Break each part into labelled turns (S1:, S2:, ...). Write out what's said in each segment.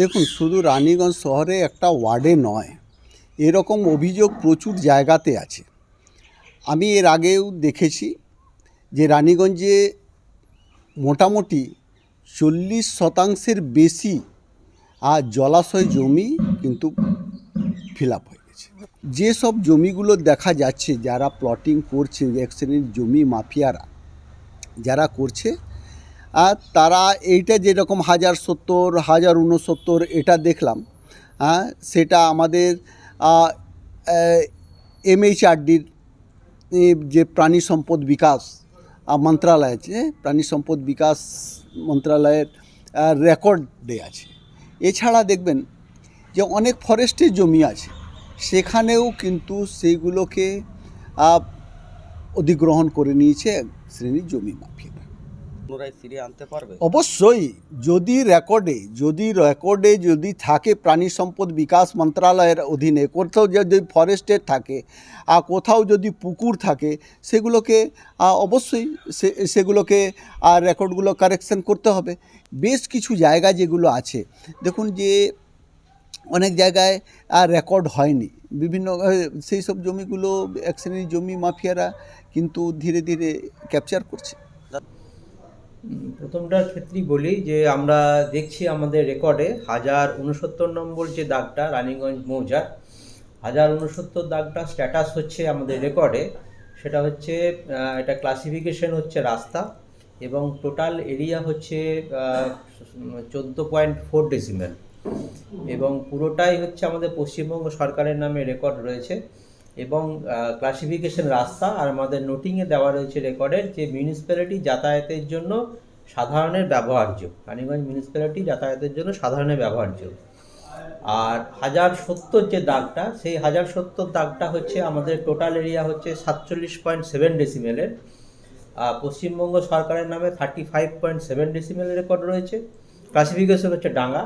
S1: দেখুন, শুধু রানীগঞ্জ শহরে একটা ওয়ার্ডে নয়, এরকম অভিযোগ প্রচুর জায়গাতে আছে। আমি এর আগেও দেখেছি যে রানীগঞ্জে মোটামুটি চল্লিশ শতাংশের বেশি আর জলাশয় জমি কিন্তু ফিল আপ হয়ে গেছে। যেসব জমিগুলো দেখা যাচ্ছে, যারা প্লটিং করছে, এক শ্রেণির জমি মাফিয়ারা, যারা করছে তারা এইটা যেরকম হাজার সত্তর, হাজার উনসত্তর এটা দেখলাম। হ্যাঁ সেটা আমাদের এমএইচআরডির যে প্রাণী সম্পদ বিকাশ মন্ত্রালয় আছে, প্রাণী সম্পদ বিকাশ মন্ত্রালয়ের রেকর্ডে আছে। এছাড়া দেখবেন যে অনেক ফরেস্টের জমি আছে, সেখানেও কিন্তু সেইগুলোকে অধিগ্রহণ করে নিয়েছে এক শ্রেণির জমি মাফিয়ারা অবশ্যই, যদি রেকর্ডে যদি রেকর্ডে যদি থাকে প্রাণী সম্পদ বিকাশ মন্ত্রণালয়ের অধীনে, কোথাও যদি ফরেস্টের থাকে, আর কোথাও যদি পুকুর থাকে, সেগুলোকে অবশ্যই সেগুলোকে আর রেকর্ডগুলো কারেকশন করতে হবে। বেশ কিছু জায়গা যেগুলো আছে, দেখুন যে অনেক জায়গায় আর রেকর্ড হয়নি। বিভিন্ন সেই সব জমিগুলো এক শ্রেণির জমি মাফিয়ারা কিন্তু ধীরে ধীরে ক্যাপচার করছে।
S2: প্রথমটার ক্ষেত্রেই বলি যে আমরা দেখছি আমাদের রেকর্ডে হাজার উনসত্তর নম্বর যে দাগটা রানীগঞ্জ মৌজার, হাজার উনসত্তর দাগটা স্ট্যাটাস হচ্ছে আমাদের রেকর্ডে। সেটা হচ্ছে এটা ক্লাসিফিকেশন হচ্ছে রাস্তা এবং টোটাল এরিয়া হচ্ছে চোদ্দ পয়েন্ট ফোর ডেসিমেল এবং পুরোটাই হচ্ছে আমাদের পশ্চিমবঙ্গ সরকারের নামে রেকর্ড রয়েছে। এবং ক্লাসিফিকেশন রাস্তা আর আমাদের নোটিংয়ে দেওয়া রয়েছে রেকর্ডের যে মিউনিসিপ্যালিটি যাতায়াতের জন্য সাধারণের ব্যবহার্য। রানীগঞ্জ মিউনিসিপ্যালিটি যাতায়াতের জন্য সাধারণের ব্যবহার্য। আর হাজার সত্তর যে দাগটা, সেই হাজার সত্তর দাগটা হচ্ছে আমাদের টোটাল এরিয়া হচ্ছে সাতচল্লিশ পয়েন্ট সেভেন ডেসিমেলের পশ্চিমবঙ্গ সরকারের নামে থার্টি ফাইভ পয়েন্ট সেভেন ডেসিমেলের রেকর্ড রয়েছে। ক্লাসিফিকেশন হচ্ছে ডাঙ্গা।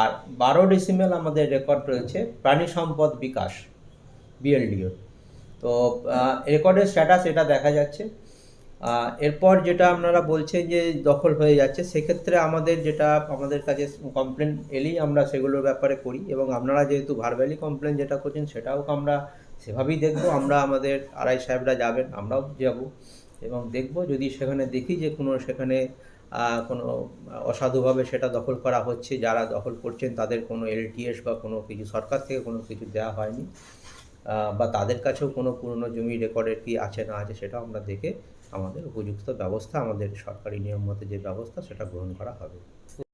S2: আর বারো ডেসিমেল আমাদের রেকর্ড রয়েছে প্রাণী সম্পদ বিকাশ। বিএলডিও তো রেকর্ডের স্ট্যাটাস এটা দেখা যাচ্ছে। এরপর যেটা আপনারা বলছেন যে দখল হয়ে যাচ্ছে, সেক্ষেত্রে আমাদের যেটা, আমাদের কাছে কমপ্লেন এলেই আমরা সেগুলোর ব্যাপারে করি এবং আপনারা যেহেতু ভারভ্যালি কমপ্লেন যেটা করছেন, সেটাও আমরা সেভাবেই দেখব। আমরা আমাদের আড়াই সাহেবরা যাবেন, আমরাও যাব এবং দেখব। যদি সেখানে দেখি যে কোনো, সেখানে কোনো অসাধুভাবে সেটা দখল করা হচ্ছে, যারা দখল করছেন তাদের কোনো এলটিএস বা কোনো কিছু সরকার থেকে কোনো কিছু দেওয়া হয়নি। বা তাদের কাছেও কোনো পুরনো জমি রেকর্ডের কি আছে না আছে সেটাও আমরা দেখে আমাদের উপযুক্ত ব্যবস্থা আমাদের সরকারি নিয়ম মতে যে ব্যবস্থা সেটা গ্রহণ করা হবে।